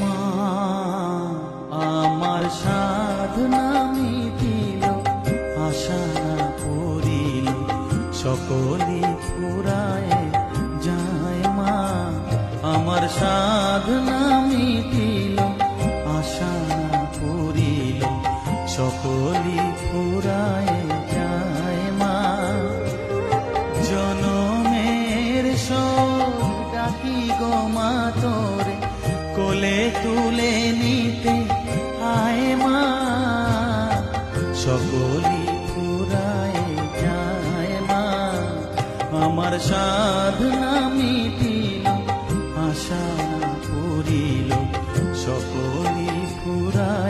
মা, আমার সাধনা মিটিল, আশা করিল, সকলে ফুরায় যায় মা। আমার সাধনা মিটিল, আশা করিল, সকলে ফুরায় যায় মা। জনমের সব ডাকি গো মা কোলে তুলে নিতে আয় মা। সকলি পুরায় যায় মা। আমার সাধনা মিটিল, আশা পুরিল সকলি পুরায়